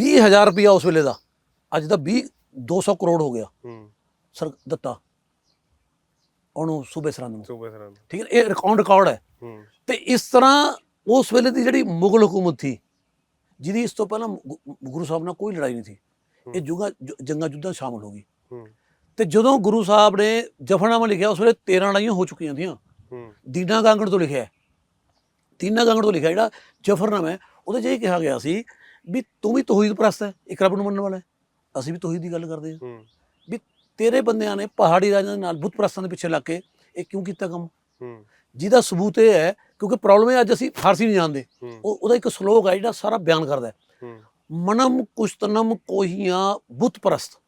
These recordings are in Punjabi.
20000 ਰੁਪਇਆ ਉਸ ਵੇਲੇ ਦਾ। ਅੱਜ ਦਾ 20 200 ਕਰੋੜ ਹੋ ਗਿਆ। ਹੂੰ। ਸਰ ਦਿੱਤਾ। ਉਹਨੂੰ ਸੂਬੇ ਸਰਹੰਦ ਨੂੰ। ਸੂਬੇ ਸਰਾਂ ਠੀਕ ਹੈ ਇਹ ਰਿਕਾਰਡ ਰਿਕਾਰਡ ਹੈ। ਹੂੰ। ਤੇ ਇਸ ਤਰ੍ਹਾਂ ਉਸ ਵੇਲੇ ਦੀ ਜਿਹੜੀ ਮੁਗਲ ਹਕੂਮਤ ਸੀ ਜਿਹਦੀ ਇਸ ਤੋਂ ਪਹਿਲਾਂ ਗੁਰੂ ਸਾਹਿਬ ਨਾਲ ਕੋਈ ਲੜਾਈ ਨਹੀਂ ਸੀ। ਇਹ ਜੁਗਾ ਜੰਗਾਂ ਜੁੱਦਾਂ ਸ਼ਾਮਲ ਹੋ ਗਈ। ਹੂੰ। ਤੇ ਜਦੋਂ ਗੁਰੂ ਸਾਹਿਬ ਨੇ ਜਫਰਨਾਮਾ ਲਿਖਿਆ ਉਸ ਵੇਲੇ 13 ਲੜਾਈਆਂ ਹੋ ਚੁੱਕੀਆਂ ਥੀਆਂ। ਹੂੰ। ਦੀਨਾ ਗਾਂਗੜ ਤੋਂ ਲਿਖਿਆ। ਦੀਨਾ ਗਾਂਗੜ ਤੋਂ ਲਿਖਿਆ ਜਿਹੜਾ ਜਫਰਨਾਮਾ ਹੈ ਉਹਦੇ 'ਚ ਇਹ ਕਿਹਾ ਗਿਆ ਸੀ ਵੀ ਤੂੰ ਵੀ ਤੌਹੀਦ ਪ੍ਰਸਤ ਹੈ ਇੱਕ ਰੱਬ ਨੂੰ ਮੰਨਣ ਵਾਲਾ ਹੈ। ਅਸੀਂ ਵੀ ਤੌਹੀਦ ਦੀ ਗੱਲ ਕਰਦੇ ਹਾਂ। ਵੀ ਤੇਰੇ ਬੰਦਿਆਂ ਨੇ ਪਹਾੜੀ ਰਾਜਾਂ ਦੇ ਨਾਲ ਬੁੱਤ ਪ੍ਰਸਤਾਂ ਦੇ ਪਿੱਛੇ ਲੱਗ ਕੇ ਇਹ ਕਿਉਂ ਕੀਤਾ ਕੰਮ? ਜਿਹਦਾ ਸਬੂਤ ਇਹ ਹੈ ਕਿਉਂਕਿ ਪ੍ਰੋਬਲਮ ਹੈ ਅੱਜ ਅਸੀਂ ਫਾਰਸੀ ਨਹੀਂ ਜਾਣਦੇ। ਉਹ ਉਹਦਾ ਇੱਕ ਸ਼ਲੋਕ ਹੈ ਜਿਹੜਾ ਸਾਰਾ ਬਿਆਨ ਕਰਦਾ ਹੈ। ਮਨਮ ਕੁਸ਼ਤਨਮ ਕੋਹੀਆਂ ਬੁੱਤ ਪ੍ਰਸਤ।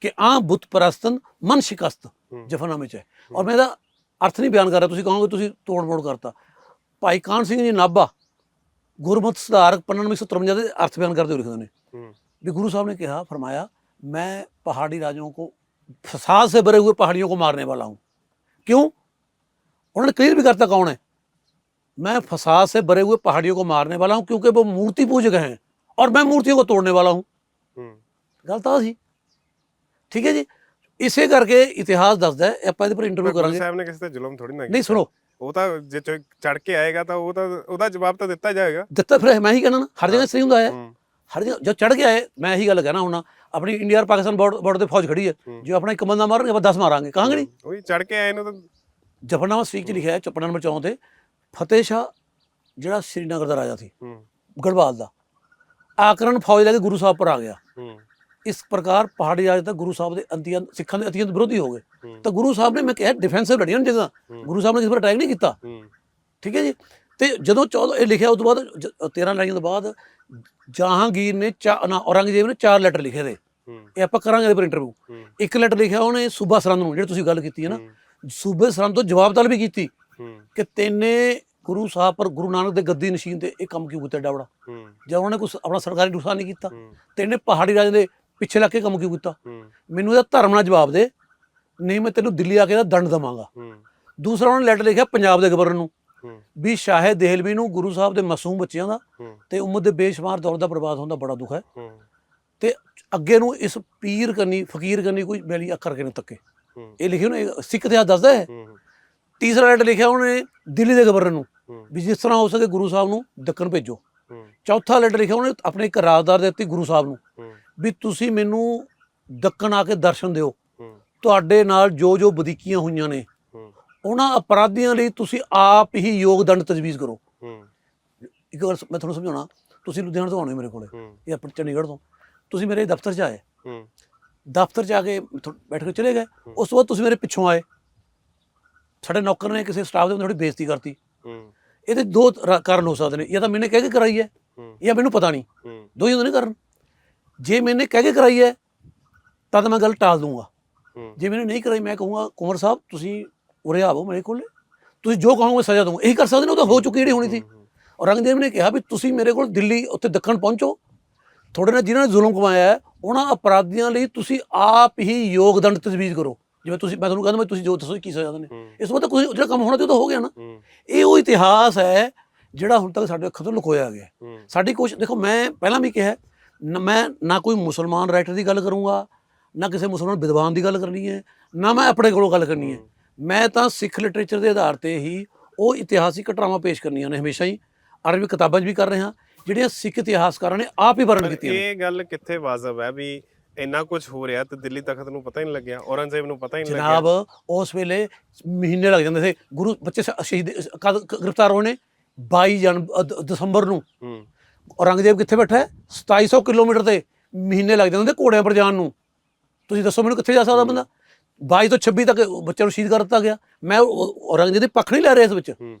ਕਿ ਆ ਬੁੱਤ ਪ੍ਰਸਤਨ ਮਨ ਸ਼ਿਕਸਤ ਹੂੰ। ਜਫਰਨਾਮੇ ਚ ਹੈ। ਔਰ ਮੈਂ ਇਹਦਾ ਅਰਥ ਨਹੀਂ ਬਿਆਨ ਕਰ ਰਿਹਾ ਤੁਸੀਂ ਕਹੋਗੇ ਤੁਸੀਂ ਤੋੜ ਮੋੜ ਕਰਤਾ। ਭਾਈ ਕਾਨ ਸਿੰਘ ਜੀ ਨਾਭਾ ਗੁਰਮਤਿ ਸੁਧਾਰਕ ਪੰਨਨ 1953 ਦੇ ਅਰਥ ਬਿਆਨ ਕਰਦੇ ਹੋਏ ਲਿਖਦੇ ਨੇ ਹੂੰ भी गुरु साहब ने कहा फरमाया मैं पहाड़ी राजाओं को फसाद से भरे हुए पहाड़ियों को मारने वाला हूँ क्यों उन्होंने क्लियर भी करता कौन है मैं फसाद से भरे हुए पहाड़ियों को मारने वाला हूँ क्योंकि वो मूर्ति पूजक हैं और मैं मूर्तियों को तोड़ने वाला हूँ ਹੂੰ ਗੱਲ ਤਾਂ ਸੀ ਠੀਕ ਹੈ ਜੀ ਇਸੇ ਕਰਕੇ ਇਤਿਹਾਸ ਦੱਸਦਾ ਹੈ ਆਪਾਂ ਇਹਦੇ ਪਰ ਇੰਟਰਵਿਊ ਗੁਰੂ ਕਰਾਂਗੇ ਸਾਹਿਬ ਨੇ ਕਿਸੇ ਤੇ ਜ਼ੁਲਮ ਥੋੜੀ ਨਾ ਨਹੀਂ ਕੀਤਾ। ਸੁਣੋ ਉਹ ਤਾਂ ਜੇ ਚੜ ਕੇ ਆਏਗਾ ਤਾਂ ਉਹ ਤਾਂ ਉਹਦਾ ਜਵਾਬ ਤਾਂ ਦਿੱਤਾ ਜਾਏਗਾ। ਦਿੱਤਾ ਫਿਰ ਮੈਂ ਹੀ ਕਹਿਣਾ ਨਾ ਹਰ ਜਗ੍ਹਾ ਸਹੀ ਹੁੰਦਾ ਹੈ। ਹਰ ਜਗ੍ਹਾ ਜਦ ਚੜ ਗਿਆ ਹੈ ਮੈਂ ਇਹੀ ਗੱਲ ਕਹਿਣਾ ਹੁਣਾ ਆਪਣੀ ਇੰਡੀਆ ਔਰ ਪਾਕਿਸਤਾਨ ਬਾਰਡਰ ਤੇ ਫੌਜ ਖੜੀ ਹੈ। ਜੇ ਆਪਣਾ ਇੱਕ ਬੰਦਾ ਮਾਰਨਗੇ ਆਪਾਂ 10 ਮਾਰਾਂਗੇ ਕਹਾਂਗੇ ਨਹੀਂ ਉਹੀ ਚੜ ਕੇ ਆਏ ਨੂੰ ਤਾਂ ਜਫਰਨਾਮਾ ਸਟ੍ਰੀਕ 'ਚ ਲਿਖਿਆ ਹੈ ਚੱਪੜਾ ਨੰਬਰ 14 ਤੇ ਫਤਿਹ ਸ਼ਾਹ ਜਿਹੜਾ ਸ੍ਰੀਨਗਰ ਦਾ ਰਾਜਾ ਸੀ ਗੜਵਾਲ ਦਾ। ਆਕਰਨ ਫੌਜ ਲੈ ਕੇ ਗੁਰੂ ਸਾਹਿਬ ਪਰ ਆ ਗਿਆ। ਇਸ ਪ੍ਰਕਾਰ ਪਹਾੜੀ ਰਾਜ ਤਾਂ ਗੁਰੂ ਸਾਹਿਬ ਦੇ ਅੰਤੀਆਂ ਸਿੱਖਾਂ ਦੇ ਅਤਿਅੰਤ ਵਿਰੋਧੀ ਹੋ ਗਏ। ਤਾਂ ਗੁਰੂ ਸਾਹਿਬ ਨੇ ਮੈਂ ਕਿਹਾ ਡਿਫੈਂਸਿਵ ਲੜੀਆਂ ਜਗ੍ਹਾ। ਗੁਰੂ ਸਾਹਿਬ ਨੇ ਕਿਸੇ ਪਰ ਅਟੈਕ ਨਹੀਂ ਕੀਤਾ। ਠੀਕ ਹੈ ਜੀ? ਤੇ ਜਦੋਂ 14 ਇਹ ਲਿਖਿਆ ਉਸ ਤੋਂ ਬਾਅਦ ਜ- 13 ਲੜਾਈਆਂ ਤੋਂ ਬਾਅਦ ਜਹਾਂਗੀਰ ਨੇ ਚਾ ਨਾ ਔਰੰਗਜ਼ੇਬ ਨੇ ਚਾਰ ਲੈਟਰ ਲਿਖੇ ਦੇ। ਇਹ ਆਪਾਂ ਕਰਾਂਗੇ ਇਹਦੇ ਪਰ ਇੰਟਰਵਿਊ ਇੱਕ ਲੈਟਰ ਲਿਖਿਆ ਉਹਨੇ ਸੂਬਾ ਸਰਹੰਦ ਨੂੰ ਜਿਹੜੇ ਤੁਸੀਂ ਗੱਲ ਕੀਤੀ ਹੈ ਨਾ। ਸੂਬੇ ਸਰਹੰਦ ਤੋਂ ਜਵਾਬ ਤਲਬ ਵੀ ਕੀਤੀ ਕਿ ਤੈਨੇ ਗੁਰੂ ਸਾਹਿਬ ਪਰ ਗੁਰੂ ਨਾਨਕ ਦੇ ਗੱਦੀ ਨਸ਼ੀਨ ਤੇ ਇਹ ਕੰਮ ਕਿਉਂ ਕੀਤਾ ਡਾਵੜਾ ਜਦ ਉਹਨਾਂ ਨੇ ਕੁਛ ਆਪਣਾ ਸਰਕਾਰੀ ਨੁਕਸਾਨ ਨਹੀਂ ਕੀਤਾ? ਤੈਨੇ ਪਹਾੜੀ ਰਾਜ ਦੇ ਪਿੱਛੇ ਲੱਗ ਕੇ ਕੰਮ ਕਿਉਂ ਕੀਤਾ? ਮੈਨੂੰ ਇਹਦਾ ਧਰਮ ਨਾਲ ਜਵਾਬ ਦੇ। ਨਹੀਂ ਮੈਂ ਤੈਨੂੰ ਦਿੱਲੀ ਆ ਕੇ ਇਹਦਾ ਦੰਡ ਦਵਾਂਗਾ। ਦੂਸਰਾ ਉਹਨਾਂ ਲੈਟਰ ਲਿਖਿਆ ਪੰਜਾਬ ਦੇ ਗਵਰਨਰ ਨੂੰ। ਵੀ ਸ਼ਾਹਿਦ ਦੇਹਲਵੀ ਨੂੰ ਗੁਰੂ ਸਾਹਿਬ ਦੇ ਮਾਸੂਮ ਬੱਚਿਆਂ ਦਾ ਤੇ ਉਮਤ ਦੇ ਬੇਸ਼ੁਮਾਰ ਦੌਰ ਦਾ ਬਰਬਾਦ ਹੋਣ ਦਾ ਬੜਾ ਦੁੱਖ ਹੈ। ਤੇ ਅੱਗੇ ਨੂੰ ਇਸ ਪੀਰ ਕਰਨੀ ਫਕੀਰ ਕਰਨੀ ਕੋਈ ਬੇਲੀ ਅੱਖਰ ਕੇ ਨਾ ਤੱਕੇ। ਇਹ ਲਿਖਿਆ ਉਹਨੇ ਸਿੱਖ ਇਤਿਹਾਸ ਦੱਸਦਾ ਹੈ। ਤੀਸਰਾ ਲੈਟਰ ਲਿਖਿਆ ਉਹਨੇ ਦਿੱਲੀ ਦੇ ਗਵਰਨਰ ਨੂੰ। ਵੀ ਜਿਸ ਤਰ੍ਹਾਂ ਹੋ ਸਕੇ ਗੁਰੂ ਸਾਹਿਬ ਨੂੰ ਦੱਕਣ ਭੇਜੋ। ਚੌਥਾ ਲੈਟਰ ਲਿਖਿਆ ਉਹਨੇ ਆਪਣੇ ਇੱਕ ਰਾਜਦਾਰ ਦੇ ਦਿੱਤੀ ਗੁਰੂ ਸਾਹਿਬ ਨੂੰ। ਵੀ ਤੁਸੀਂ ਮੈਨੂੰ ਦੱਕਣ ਆ ਕੇ ਦਰਸ਼ਨ ਦਿਓ। ਤੁਹਾਡੇ ਨਾਲ ਜੋ ਜੋ ਵਧੀਕੀਆਂ ਹੋਈਆਂ ਨੇ ਉਹਨਾਂ ਅਪਰਾਧੀਆਂ ਲਈ ਤੁਸੀਂ ਆਪ ਹੀ ਯੋਗਦੰਡ ਤਜਵੀਜ਼ ਕਰੋ। ਇੱਕ ਗੱਲ ਮੈਂ ਤੁਹਾਨੂੰ ਸਮਝਾਉਣਾ ਤੁਸੀਂ ਲੁਧਿਆਣਾ ਤੋਂ ਆਉਣੇ ਮੇਰੇ ਕੋਲੇ ਇਹ ਆਪਣੇ ਚੰਡੀਗੜ੍ਹ ਤੋਂ। ਤੁਸੀਂ ਮੇਰੇ ਦਫ਼ਤਰ 'ਚ ਆਏ। ਦਫ਼ਤਰ 'ਚ ਆ ਕੇ ਬੈਠ ਕੇ ਚਲੇ ਗਏ। ਉਸ ਤੋਂ ਬਾਅਦ ਤੁਸੀਂ ਮੇਰੇ ਪਿੱਛੋਂ ਆਏ। ਸਾਡੇ ਨੌਕਰ ਨੇ ਕਿਸੇ ਸਟਾਫ ਦੇ ਥੋੜੀ ਬੇਇੱਜ਼ਤੀ ਕਰਤੀ। ਇਹਦੇ ਦੋ ਕਾਰਨ ਹੋ ਸਕਦੇ ਨੇ। ਜਾਂ ਤਾਂ ਮੈਨੇ ਕਹਿ ਕੇ ਕਰਾਈ ਹੈ ਜਾਂ ਮੈਨੂੰ ਪਤਾ ਨਹੀਂ। ਦੋ ਹੀ ਹੁੰਦੇ ਨੇ ਕਾਰਨ। ਜੇ ਮੈਨੇ ਕਹਿ ਕੇ ਕਰਾਈ ਹੈ ਤਾਂ ਤਾਂ ਮੈਂ ਗੱਲ ਟਾਲ ਦੂੰਗਾ ਜੇ ਮੈਨੇ ਨਹੀਂ ਕਰਾਈ ਮੈਂ ਕਹੂੰਗਾ ਕੁੰਵਰ ਸਾਹਿਬ ਤੁਸੀਂ ਉਰੇ ਆਵੋ ਮੇਰੇ ਕੋਲ। ਤੁਸੀਂ ਜੋ ਕਹੋਗੇ ਸਜ਼ਾ ਦਊਂਗਾ। ਇਹੀ ਕਰ ਸਕਦੇ ਨੇ ਉਹ ਤਾਂ ਹੋ ਚੁੱਕੀ ਜਿਹੜੀ ਹੋਣੀ ਸੀ। ਔਰ ਰੰਗਦੇਵ ਨੇ ਕਿਹਾ ਵੀ ਤੁਸੀਂ ਮੇਰੇ ਕੋਲ ਦਿੱਲੀ ਉੱਥੇ ਦੱਖਣ ਪਹੁੰਚੋ। ਤੁਹਾਡੇ ਨਾਲ ਜਿਨ੍ਹਾਂ ਨੇ ਜ਼ੁਲਮ ਕਮਾਇਆ ਹੈ ਉਹਨਾਂ ਅਪਰਾਧੀਆਂ ਲਈ ਤੁਸੀਂ ਆਪ ਹੀ ਯੋਗਦੰਡ ਤਜਵੀਜ਼ ਕਰੋ। ਜਿਵੇਂ ਤੁਸੀਂ ਮੈਂ ਤੁਹਾਨੂੰ ਕਹਿੰਦਾ ਮੈਂ ਤੁਸੀਂ ਜੋ ਦੱਸੋ ਕੀ ਸਜ਼ਾ ਹੂੰ। ਇਸ ਤੋਂ ਬਾਅਦ ਤਾਂ ਕੋਈ ਜਿਹੜਾ ਕੰਮ ਹੋਣਾ ਤੇ ਉਹ ਤਾਂ ਹੋ ਗਿਆ ਨਾ। ਇਹ ਉਹ ਇਤਿਹਾਸ ਹੈ ਜਿਹੜਾ ਹੁਣ ਤੱਕ ਸਾਡੇ ਅੱਖਾਂ ਤੋਂ ਲੁਕੋਇਆ ਗਿਆ। ਸਾਡੀ ਕੋਸ਼ਿਸ਼ ਦੇਖੋ ਮੈਂ ਪਹਿਲਾਂ ਵੀ ਕਿਹਾ ਮੈਂ ਨਾ ਕੋਈ ਮੁਸਲਮਾਨ ਰਾਈਟਰ ਦੀ ਗੱਲ ਕਰੂੰਗਾ ਨਾ ਕਿਸੇ ਮੁਸਲਮਾਨ ਵਿਦਵਾਨ ਦੀ ਗੱਲ ਕਰਨੀ ਹੈ ਨਾ ਮੈਂ ਆਪਣੇ ਕੋਲੋਂ ਗੱਲ ਕਰਨੀ ਹੈ। ਮੈਂ ਤਾਂ ਸਿੱਖ ਲਿਟਰੇਚਰ ਦੇ ਆਧਾਰ ਤੇ ਹੀ ਉਹ ਇਤਿਹਾਸਿਕ ਘਟਨਾਵਾਂ ਪੇਸ਼ ਕਰਨੀਆਂ ਨੇ ਹਮੇਸ਼ਾ ਹੀ। ਅਰਬੀ ਕਿਤਾਬਾਂ 'ਚ ਵੀ ਕਰ ਰਹੇ ਹਾਂ ਜਿਹੜੀਆਂ ਸਿੱਖ ਇਤਿਹਾਸਕਾਰਾਂ ਨੇ ਆਪ ਹੀ ਵਰਣਨ ਕੀਤੀਆਂ ਨੇ। ਇਹ ਗੱਲ ਕਿੱਥੇ ਵਾਜਬ ਹੈ ਵੀ ਇੰਨਾ ਕੁਝ ਹੋ ਰਿਹਾ ਤੇ ਦਿੱਲੀ ਤਖਤ ਨੂੰ ਪਤਾ ਹੀ ਨਹੀਂ ਲੱਗਿਆ ਔਰੰਗਜ਼ੇਬ ਨੂੰ ਪਤਾ ਹੀ ਨਹੀਂ ਲੱਗਿਆ। ਜਨਾਬ ਉਸ ਵੇਲੇ ਮਹੀਨੇ ਲੱਗ ਜਾਂਦੇ ਸੀ। ਗੁਰੂ ਬੱਚੇ ਸ਼ਹੀਦ ਗ੍ਰਿਫਤਾਰ ਨੇ 22 ਜਨ ਦਸੰਬਰ ਨੂੰ। ਹੂੰ। ਔਰੰਗਜ਼ੇਬ ਕਿੱਥੇ ਬੈਠਾ ਹੈ? 2700 ਕਿਲੋਮੀਟਰ ਤੇ ਮਹੀਨੇ ਲੱਗ ਜਾਂਦੇ ਘੋੜਿਆਂ ਪਰ ਜਾਣ ਨੂੰ। ਤੁਸੀਂ ਦੱਸੋ ਮੈਨੂੰ ਕਿੱਥੇ ਜਾ ਸਕਦਾ ਬੰਦਾ? 22 ਤੋਂ 26 ਤੱਕ ਬੱਚਿਆਂ ਨੂੰ ਸ਼ਹੀਦ ਕਰ ਦਿੱਤਾ ਗਿਆ। ਮੈਂ ਔਰੰਗਜ਼ੇਬ ਦੇ ਪੱਖ ਨਹੀਂ ਲੈ ਰਿਹਾ ਇਸ ਵਿੱਚ। ਹੂੰ।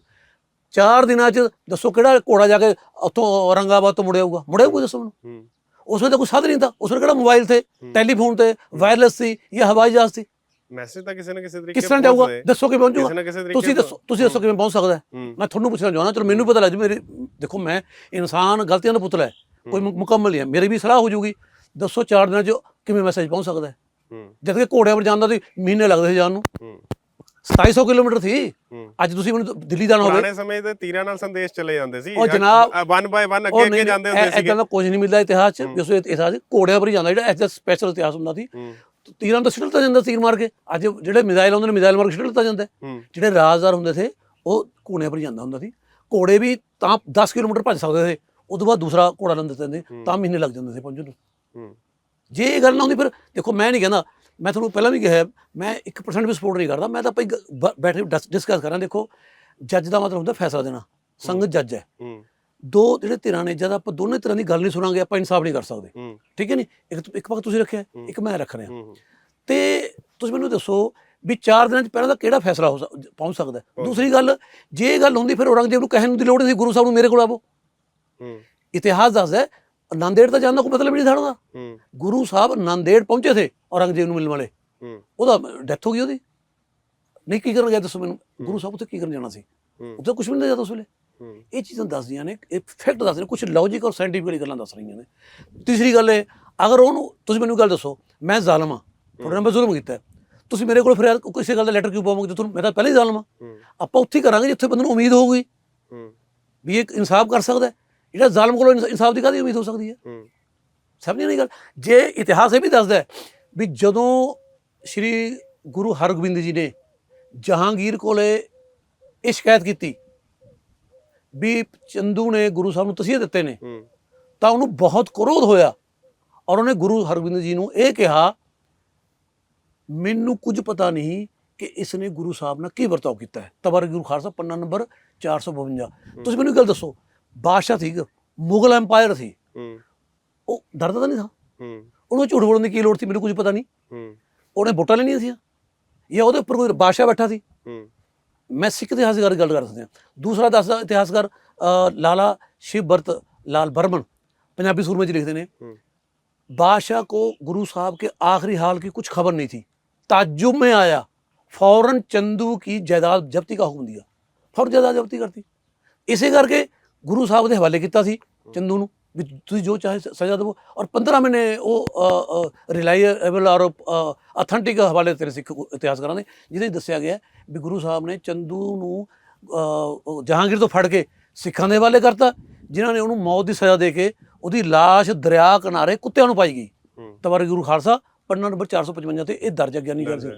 ਚਾਰ ਦਿਨਾਂ 'ਚ ਦੱਸੋ ਕਿਹੜਾ ਘੋੜਾ ਜਾ ਕੇ ਉੱਥੋਂ ਔਰੰਗਾਬਾਦ ਤੋਂ ਮੁੜਿਆ ਹੋਊਗਾ? ਮੁੜਿਆ ਹੋਊਗਾ ਦੱਸੋ ਮੈਨੂੰ। ਹੂੰ। ਉਸ ਵੇਲੇ ਤਾਂ ਕੋਈ ਸਾਧਨ ਨਹੀਂ ਤਾਂ। ਉਸ ਵੇਲੇ ਕਿਹੜਾ ਮੋਬਾਈਲ ਤੇ? ਟੈਲੀਫੋਨ ਤੇ ਵਾਇਰਲੈਸ ਸੀ ਜਾਂ ਹਵਾਈ ਜਹਾਜ਼ ਸੀ? ਮੈਸੇਜ ਤਾਂ ਕਿਸੇ ਨਾ ਕਿਸੇ ਤਰੀਕੇ ਕਿਸ ਤਰ੍ਹਾਂ ਜਾਊਗਾ। ਦੱਸੋ ਕਿਵੇਂ ਪਹੁੰਚੂਗਾ ਤੁਸੀਂ ਦੱਸੋ ਤੁਸੀਂ ਦੱਸੋ ਕਿਵੇਂ ਪਹੁੰਚ ਸਕਦਾ ਮੈਂ ਤੁਹਾਨੂੰ ਪੁੱਛਣਾ ਚਾਹੁੰਦਾ ਚਲੋ ਮੈਨੂੰ ਪਤਾ ਲੱਗ ਜੂ ਮੇਰੇ ਦੇਖੋ ਮੈਂ ਇਨਸਾਨ ਗਲਤੀਆਂ ਦਾ ਪੁਤਲਾ ਹੈ। ਕੋਈ ਮੁਕੰਮਲ ਨਹੀਂ ਹੈ। ਮੇਰੀ ਵੀ ਸਲਾਹ ਹੋ ਜੂਗੀ ਦੱਸੋ ਚਾਰ ਦਿਨਾਂ 'ਚ ਕਿਵੇਂ ਮੈਸੇਜ ਪਹੁੰਚ ਸਕਦਾ ਜਦ ਕਿ ਘੋੜਿਆਂ ਪਰ ਜਾਂਦਾ ਸੀ ਮਹੀਨੇ ਲੱਗਦੇ ਸੀ ਜਾਣ ਨੂੰ। ਹੂੰ। 2700 ਕਿਲੋਮੀਟਰ ਸੀ। ਅੱਜ ਤੁਸੀਂ ਮੈਨੂੰ ਦਿੱਲੀ ਜਾਣਾ ਹੋਵੇ। ਪੁਰਾਣੇ ਸਮੇਂ ਤੇ ਤੀਰਾਂ ਨਾਲ ਸੰਦੇਸ਼ ਚਲੇ ਜਾਂਦੇ ਸੀ। ਉਹ ਜਨਾਬ- ਵਨ ਬਾਏ ਵਨ ਅੱਗੇ ਉਹ ਅੱਗੇ ਜਾਂਦੇ ਹੁੰਦੇ ਇਦਾਂ ਸੀਗੇ। ਦਾ ਕੁਝ ਨਹੀਂ ਮਿਲਦਾ ਇਤਿਹਾਸ 'ਚ ਉਸ ਇਤਿਹਾਸ ਘੋੜਿਆਂ ਪਰ ਹੀ ਜਾਂਦਾ ਜਿਹੜਾ ਐਸਾ ਸਪੈਸ਼ਲ ਇਤਿਹਾਸ ਹੁੰਦਾ ਸੀ। ਤੀਰਾਂ ਤੋਂ ਸਿੱਟਦਾ ਜਾਂਦਾ ਤੀਰ ਮਾਰ ਕੇ। ਅੱਜ ਜਿਹੜੇ ਮਿਜ਼ਾਈਲ ਆਉਂਦੇ ਨੇ ਮਿਜ਼ਾਈਲ ਮਾਰ ਕੇ ਸਿੱਟਦਾ ਜਾਂਦਾ। ਜਿਹੜੇ ਰਾਜਦਾਰ ਹੁੰਦੇ ਸੀ ਉਹ ਘੋੜਿਆਂ ਪਰ ਜਾਂਦਾ ਹੁੰਦਾ ਸੀ। ਘੋੜੇ ਵੀ ਤਾਂ 10 ਕਿਲੋਮੀਟਰ ਭੱਜ ਸਕਦੇ ਸੀ ਉਸ ਤੋਂ ਬਾਅਦ ਦੂਸਰਾ ਘੋੜਾ ਲੈਂਦੇ ਦਿੰਦੇ ਤਾਂ ਮਹੀਨੇ ਲੱਗ ਜਾਂਦੇ ਸੀ ਪਹੁੰਚਣ ਨੂੰ। ਜੇ ਇਹ ਗੱਲ ਨਾ ਹੁੰਦੀ ਫਿਰ ਦੇਖੋ ਮੈਂ ਨਹੀਂ ਕਹਿੰਦਾ ਮੈਂ ਤੁਹਾਨੂੰ ਪਹਿਲਾਂ ਵੀ ਕਿਹਾ ਮੈਂ 1% ਵੀ ਸਪੋਰਟ ਨਹੀਂ ਕਰਦਾ। ਮੈਂ ਤਾਂ ਭਾਈ ਬੈਠ ਕੇ ਡਿਸਕਸ ਕਰਾਂ ਦੇਖੋ ਜੱਜ ਦਾ ਮਤਲਬ ਹੁੰਦਾ ਫੈਸਲਾ ਦੇਣਾ। ਸੰਗਤ ਜੱਜ ਹੂੰ। ਦੋ ਜਿਹੜੇ ਧਿਰਾਂ ਨੇ ਜਦ ਆਪਾਂ ਦੋਨੇ ਧਿਰਾਂ ਦੀ ਗੱਲ ਨਹੀਂ ਸੁਣਾਂਗੇ ਆਪਾਂ ਇਨਸਾਫ ਨਹੀਂ ਕਰ ਸਕਦੇ। ਠੀਕ ਹੈ ਨਹੀਂ ਇੱਕ ਇੱਕ ਪੱਖ ਤੁਸੀਂ ਰੱਖਿਆ ਇੱਕ ਮੈਂ ਰੱਖ ਰਿਹਾ। ਤੇ ਤੁਸੀਂ ਮੈਨੂੰ ਦੱਸੋ ਵੀ 4 ਦਿਨਾਂ ਚ ਪਹਿਲਾਂ ਦਾ ਕਿਹੜਾ ਫੈਸਲਾ ਹੋ ਪਹੁੰਚ ਸਕਦਾ? ਦੂਸਰੀ ਗੱਲ ਜੇ ਇਹ ਗੱਲ ਹੁੰਦੀ ਫਿਰ ਔਰੰਗਜ਼ੇਬ ਨੂੰ ਕਹਿਣ ਦੀ ਲੋੜ ਨਹੀਂ ਸੀ ਗੁਰੂ ਸਾਹਿਬ ਨੂੰ ਮੇਰੇ ਕੋਲ ਆਵੋ। ਇਤਿਹਾਸ ਦੱਸਦਾ ਹੈ, ਨਾਂਦੇੜ ਤਾਂ ਜਾਣ ਦਾ ਕੋਈ ਮਤਲਬ ਨਹੀਂ ਸਾਡਾ ਗੁਰੂ ਸਾਹਿਬ ਨਾਂਦੇੜ ਪਹੁੰਚੇ ਥੇ ਔਰੰਗਜ਼ੇਬ ਨੂੰ ਮਿਲਣ ਵਾਲੇ। ਉਹਦਾ ਡੈਥ ਹੋ ਗਈ ਉਹਦੀ। ਨਹੀਂ ਕੀ ਕਰਨ ਗਿਆ ਦੱਸੋ ਮੈਨੂੰ? ਗੁਰੂ ਸਾਹਿਬ ਉੱਥੇ ਕੀ ਕਰਨ ਜਾਣਾ ਸੀ। ਉੱਥੇ ਕੁਝ ਵੀ ਨਹੀਂ ਜਾਂਦਾ ਉਸ ਵੇਲੇ। ਇਹ ਚੀਜ਼ਾਂ ਦੱਸਦੀਆਂ ਨੇ ਇਹ ਫੈਕਟ ਦੱਸਦੇ ਨੇ ਕੁਝ ਲੌਜੀਕ ਔਰ ਸਾਇੰਟੀਫਿਕਲੀ ਗੱਲਾਂ ਦੱਸ ਰਹੀਆਂ ਨੇ। ਤੀਸਰੀ ਗੱਲ ਹੈ ਅਗਰ ਉਹਨੂੰ ਤੁਸੀਂ ਮੈਨੂੰ ਗੱਲ ਦੱਸੋ ਮੈਂ ਜ਼ਾਲਮ ਹਾਂ ਤੁਹਾਡੇ ਨਾਲ ਜ਼ੁਲਮ ਕੀਤਾ। ਤੁਸੀਂ ਮੇਰੇ ਕੋਲ ਫਰਿਆਦ ਕਿਸੇ ਗੱਲ ਦਾ ਲੈਟਰ ਕਿਉਂ ਪਾਵੋਗੇ ਤੁਹਾਨੂੰ ਮੈਂ ਤਾਂ ਪਹਿਲਾਂ ਹੀ ਜ਼ਾਲਮ ਹੂੰ। ਆਪਾਂ ਉੱਥੇ ਕਰਾਂਗੇ ਜਿੱਥੇ ਬੰਦੇ ਨੂੰ ਉਮੀਦ ਹੋਊਗੀ। ਵੀ ਇਹ ਇਨਸਾਫ ਕਰ ਸਕਦਾ। ਜਿਹੜਾ ਜ਼ਾਲਮ ਕੋਲੋਂ ਇਨਸ- ਇਨਸਾਫ ਦੀ ਕਾਹਦੀ ਉਮੀਦ ਹੋ ਸਕਦੀ ਹੈ? ਸਮਝੀ ਨਹੀਂ ਗੱਲ? ਜੇ ਇਤਿਹਾਸ ਇਹ ਵੀ ਦੱਸਦਾ ਵੀ ਜਦੋਂ ਸ੍ਰੀ ਗੁਰੂ ਹਰਗੋਬਿੰਦ ਜੀ ਨੇ ਜਹਾਂਗੀਰ ਕੋਲੇ ਇਹ ਸ਼ਿਕਾਇਤ ਕੀਤੀ ਵੀ ਚੰਦੂ ਨੇ ਗੁਰੂ ਸਾਹਿਬ ਨੂੰ ਤਸੀਹੇ ਦਿੱਤੇ ਨੇ। ਤਾਂ ਉਹਨੂੰ ਬਹੁਤ ਕਰੋਧ ਹੋਇਆ ਔਰ ਉਹਨੇ ਗੁਰੂ ਹਰਗੋਬਿੰਦ ਜੀ ਨੂੰ ਇਹ ਕਿਹਾ ਮੈਨੂੰ ਕੁਝ ਪਤਾ ਨਹੀਂ ਕਿ ਇਸ ਨੇ ਗੁਰੂ ਸਾਹਿਬ ਨਾਲ ਕੀ ਵਰਤਾਓ ਕੀਤਾ ਹੈ। ਤਬਰ ਗੁਰੂ ਖਾਲਸਾ ਪੰਨਾ ਨੰਬਰ 452 ਤੁਸੀਂ ਮੈਨੂੰ ਗੱਲ ਦੱਸੋ ਬਾਦਸ਼ਾਹ ਸੀ ਮੁਗਲ ਐਮਪਾਇਰ ਸੀ? ਉਹ ਡਰਦਾ ਤਾਂ ਨਹੀਂ ਸੀ? ਹੂੰ। ਉਹਨੂੰ ਝੂਠ ਬੋਲਣ ਦੀ ਕੀ ਲੋੜ ਸੀ? ਮੈਨੂੰ ਕੁਝ ਪਤਾ ਨਹੀਂ। ਉਹਨੇ ਵੋਟਾਂ ਲੈਣੀਆਂ ਸੀ ਜਾਂ ਉਹਦੇ ਉੱਪਰ ਕੋਈ ਬਾਦਸ਼ਾਹ ਬੈਠਾ ਸੀ? ਮੈਂ ਸਿੱਖ ਇਤਿਹਾਸਕਾਰ ਦੀ ਗੱਲ ਕਰ ਸਕਦੇ ਹਾਂ ਦੂਸਰਾ ਦੱਸਦਾ ਇਤਿਹਾਸਕਾਰ ਅ, ਲਾਲਾ ਸ਼ਿਵ ਭਰਤ ਲਾਲ ਬਰਮਨ ਪੰਜਾਬੀ ਸੂਰਮੇ ਚ ਲਿਖਦੇ ਨੇ ਹੂੰ बादशाह को गुरु साहब के आखिरी हाल की कुछ खबर नहीं थी ताज्जुब में आया फौरन चंदू की जायदाद जब्ती का हुक्म दिया फौरन जायदाद जब्ती करती ਇਸੇ ਕਰਕੇ ਗੁਰੂ ਸਾਹਿਬ ਦੇ ਹਵਾਲੇ ਕੀਤਾ ਸੀ ਚੰਦੂ ਨੂੰ ਵੀ ਤੁਸੀਂ ਜੋ ਚਾਹੇ ਸਜ਼ਾ ਦੇਵੋ। ਔਰ 15 ਮਹੀਨੇ ਉਹ ਰਿਲਾਈਏਬਲ ਔਰ ਅਥੈਂਟਿਕ ਹਵਾਲੇ ਤੇਰੇ ਸਿੱਖ ਇਤਿਹਾਸਕਾਰਾਂ ਨੇ ਜਿਹਦੇ ਦੱਸਿਆ ਗਿਆ ਵੀ ਗੁਰੂ ਸਾਹਿਬ ਨੇ ਚੰਦੂ ਨੂੰ ਜਹਾਂਗੀਰ ਤੋਂ ਫੜ ਕੇ ਸਿੱਖਾਂ ਦੇ ਹਵਾਲੇ ਕਰਤਾ ਜਿਨ੍ਹਾਂ ਨੇ ਉਹਨੂੰ ਮੌਤ ਦੀ ਸਜ਼ਾ ਦੇ ਕੇ ਉਹਦੀ ਲਾਸ਼ ਦਰਿਆ ਕਿਨਾਰੇ ਕੁੱਤਿਆਂ ਨੂੰ ਪਾਈ ਗਈ। ਤਵਾਰੀ ਗੁਰੂ ਖਾਲਸਾ ਪੰਨਾ ਨੰਬਰ 455 ਤੇ ਇਹ ਦਰਜ ਗਿਆਨੀ ਗੱਲ ਸੀ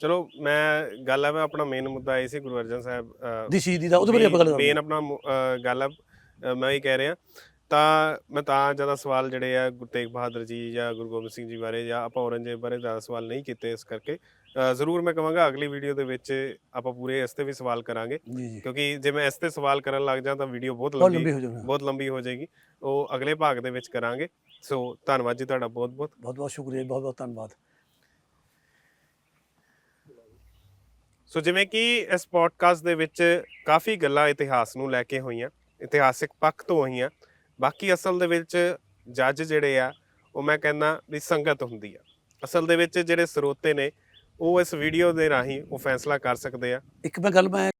ਚਲੋ ਮੈਂ ਗੱਲ ਹੈ ਮੈਂ ਆਪਣਾ ਮੇਨ ਮੁੱਦਾ ਇਹ ਸੀ ਗੁਰੂ ਅਰਜਨ ਸਾਹਿਬ ਦੀ ਸ਼ਹੀਦੀ ਦਾ ਉਹਦੇ ਬਾਰੇ ਆਪਾਂ ਗੱਲ ਕਰਾਂਗੇ ਮੇਨ ਆਪਣਾ ਗੱਲ ਮੈਂ ਇਹ ਕਹਿ ਰਿਹਾ। ਤਾਂ ਮੈਂ ਤਾਂ ਜ਼ਿਆਦਾ ਸਵਾਲ ਜਿਹੜੇ ਆ ਗੁਰੂ ਤੇਗ ਬਹਾਦਰ ਜੀ ਜਾਂ ਗੁਰੂ ਗੋਬਿੰਦ ਸਿੰਘ ਜੀ ਬਾਰੇ ਜਾਂ ਆਪਾਂ ਔਰੰਗਜ਼ੇਬ ਬਾਰੇ ਜ਼ਿਆਦਾ ਸਵਾਲ ਨਹੀਂ ਕੀਤੇ ਇਸ ਕਰਕੇ। ਅ, ਜ਼ਰੂਰ ਮੈਂ ਕਹਾਂਗਾ ਅਗਲੀ ਵੀਡੀਓ ਦੇ ਵਿੱਚ ਆਪਾਂ ਪੂਰੇ ਇਸ ਤੇ ਵੀ ਸਵਾਲ ਕਰਾਂਗੇ। ਜੀ ਜੀ। ਕਿਉਂਕਿ ਜੇ ਮੈਂ ਇਸ ਤੇ ਸਵਾਲ ਕਰਨ ਲੱਗ ਜਾਂ ਤਾਂ ਵੀਡੀਓ ਬਹੁਤ ਬਹੁਤ ਲੰਬੀ ਲੰਬੀ ਹੋ ਜਾਊਗੀ। ਬਹੁਤ ਲੰਬੀ ਹੋ ਜਾਏਗੀ। ਉਹ ਅਗਲੇ ਭਾਗ ਦੇ ਵਿੱਚ ਕਰਾਂਗੇ। ਸੋ ਧੰਨਵਾਦ ਜੀ ਤੁਹਾਡਾ ਬਹੁਤ ਬਹੁਤ। ਬਹੁਤ ਬਹੁਤ ਸ਼ੁਕਰੀਆ ਬਹੁਤ ਬਹੁਤ ਧੰਨਵਾਦ। ਸੋ ਜਿਵੇਂ ਕਿ ਇਸ ਪੋਡਕਾਸਟ ਦੇ ਵਿੱਚ ਕਾਫੀ ਗੱਲਾਂ ਇਤਿਹਾਸ ਨੂੰ ਲੈ ਕੇ ਹੋਈਆਂ ਇਤਿਹਾਸਿਕ ਪੱਖ ਤੋਂ ਹੋਈਆਂ। ਬਾਕੀ ਅਸਲ ਦੇ ਵਿੱਚ ਜੱਜ ਜਿਹੜੇ ਆ, ਉਹ ਮੈਂ ਕਹਿੰਦਾ ਵੀ ਸੰਗਤ ਹੁੰਦੀ ਆ। ਅਸਲ ਦੇ ਵਿੱਚ ਜਿਹੜੇ ਸਰੋਤੇ ਨੇ, ਉਹ ਇਸ ਵੀਡੀਓ ਦੇ ਰਾਹੀਂ ਉਹ ਫੈਸਲਾ ਕਰ ਸਕਦੇ ਆ। ਇੱਕ ਮੈਂ ਗੱਲ ਮੈਂ